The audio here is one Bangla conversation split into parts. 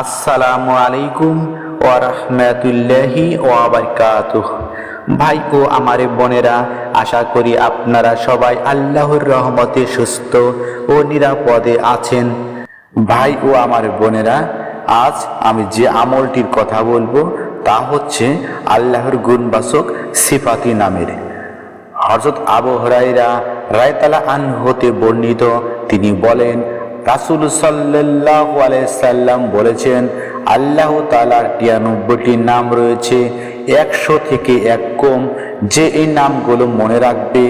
আসসালামু আলাইকুম ওয়া রাহমাতুল্লাহি ওয়া বারাকাতুহু। ভাই ও আমার বোনেরা, আশা করি আপনারা সবাই আল্লাহর রহমতে সুস্থ ও নিরাপদে আছেন। ভাই ও আমার বোনেরা, আজ আমি যে আমলটির কথা বলব তা হচ্ছে আল্লাহর গুণবাচক সিফাতি নামের। হজরত আবু হরাইরা রায়তালা আন হতে বর্ণিত, তিনি বলেন, রাসুল সাল্লাহ সাল্লাম বলেছেন, আল্লাহ তালার তিরানব্বইটি নাম রয়েছে, একশো থেকে এক কম। যে এই নামগুলো মনে রাখবে,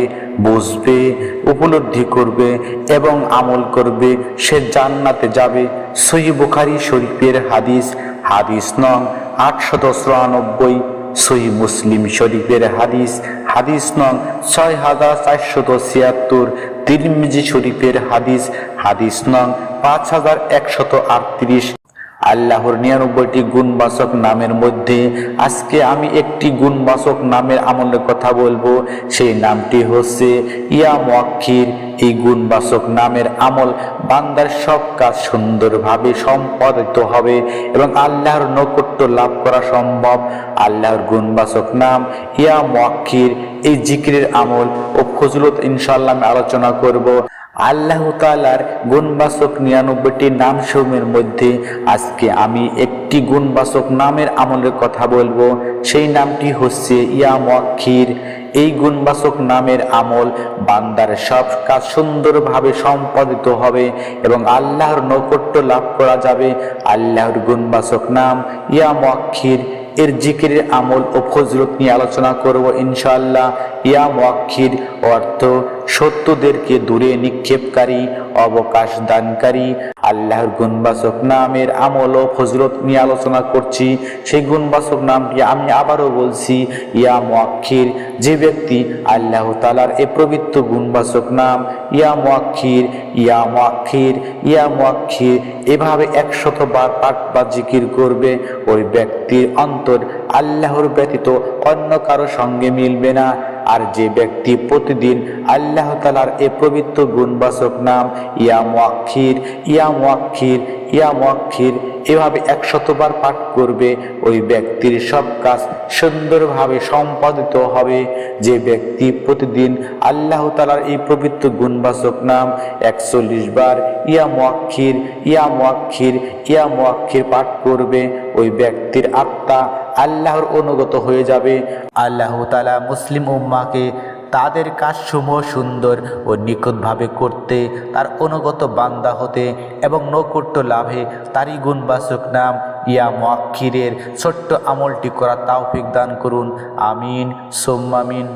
বুঝবে, উপলব্ধি করবে এবং আমল করবে, সে জান্নাতে যাবে। সই বুখারি শরীফের হাদিস হাদিস নং আটশত চুরানব্বই। সহি মুসলিম শরীফের হাদিস। হাদিস নং ছয় হাজার চারশত ছিয়াত্তর তিরমিজি শরীফের হাদিস। হাদিস নং পাঁচ হাজার একশত আটত্রিশ। আল্লাহর নিরানব্বইটি গুণবাচক নামের মধ্যে আজকে আমি একটি গুণবাচক নামের আমলের কথা বলব। সেই নামটি হচ্ছে ইয়া মক্ষির এই গুণবাচক নামের আমল বান্দার সব কাজ সুন্দরভাবে সম্পাদিত হবে এবং আল্লাহর নৈকট্য লাভ করা সম্ভব। আল্লাহর গুণবাচক নাম ইয়া মক্ষির এই জিকিরের আমল ও ফজলত ইনশাল্লাহ আমি আলোচনা করব। আল্লাহ তালার গুণবাচক নিরানব্বইটি নাম সমূহের মধ্যে আজকে আমি একটি গুণবাচক নামের আমলের কথা বলব। সেই নামটি হচ্ছে ইয়া মক্ষির এই গুণবাচক নামের আমল বান্দার সব কাজ সুন্দরভাবে সম্পাদিত হবে এবং আল্লাহর নৈকট্য লাভ করা যাবে। আল্লাহর গুণবাচক নাম ইয়া মক্ষির এর জিকিরের আমল ও ফজরত নিয়ে আলোচনা করব ইনশাআল্লাহ। ইয়া মক্ষির অর্থ সত্যদেরকে দূরে নিক্ষেপকারী, অবকাশ দানকারী আল্লাহর গুণবাচক নামের আমল ও ফজরত নিয়ে আলোচনা করছি। সেই গুণবাচক নামটি আমি আবারও বলছি, ইয়া মোয়াক্ষির যে ব্যক্তি আল্লাহ তালার এ পবিত্র গুণবাচক নাম, ইয়া মোয়াক্ষির ইয়া মোয়াক্ষির ইয়া মোয়াক্ষির এভাবে একশত বার পাঠ বা জিকির করবে, ওই ব্যক্তির অন্তর আল্লাহর ব্যতীত অন্য কারও সঙ্গে মিলবে না। আর যে ব্যক্তি প্রতিদিন আল্লাহ তালার এ পবিত্র গুণবাচক নাম, ইয়া মোয়াক্ষির ইয়া মোয়াক্ষির ইয়া মোয়াক্ষির এভাবে একশতবার পাঠ করবে, ওই ব্যক্তির সব কাজ সুন্দরভাবে সম্পাদিত হবে। যে ব্যক্তি প্রতিদিন আল্লাহ তালার এই পবিত্র গুণবাচক নাম একচল্লিশ বার ইয়া মোয়াক্ষির ইয়া মোয়াক্ষির ইয়া মোয়াক্ষির পাঠ করবে, ওই ব্যক্তির আত্মা আল্লাহর অনুগত হয়ে যাবে। আল্লাহ তালা মুসলিম উম্মাকে তাদের কাজসমূহ সুন্দর ও নিখুঁতভাবে করতে, তার অনুগত বান্দা হতে এবং নৈকট্য লাভে তারই গুণবাচক নাম ইয়া মোয়াক্ষিরের ছোট্ট আমলটি করা তাওফিক দান করুন। আমিন। সোম্মামিন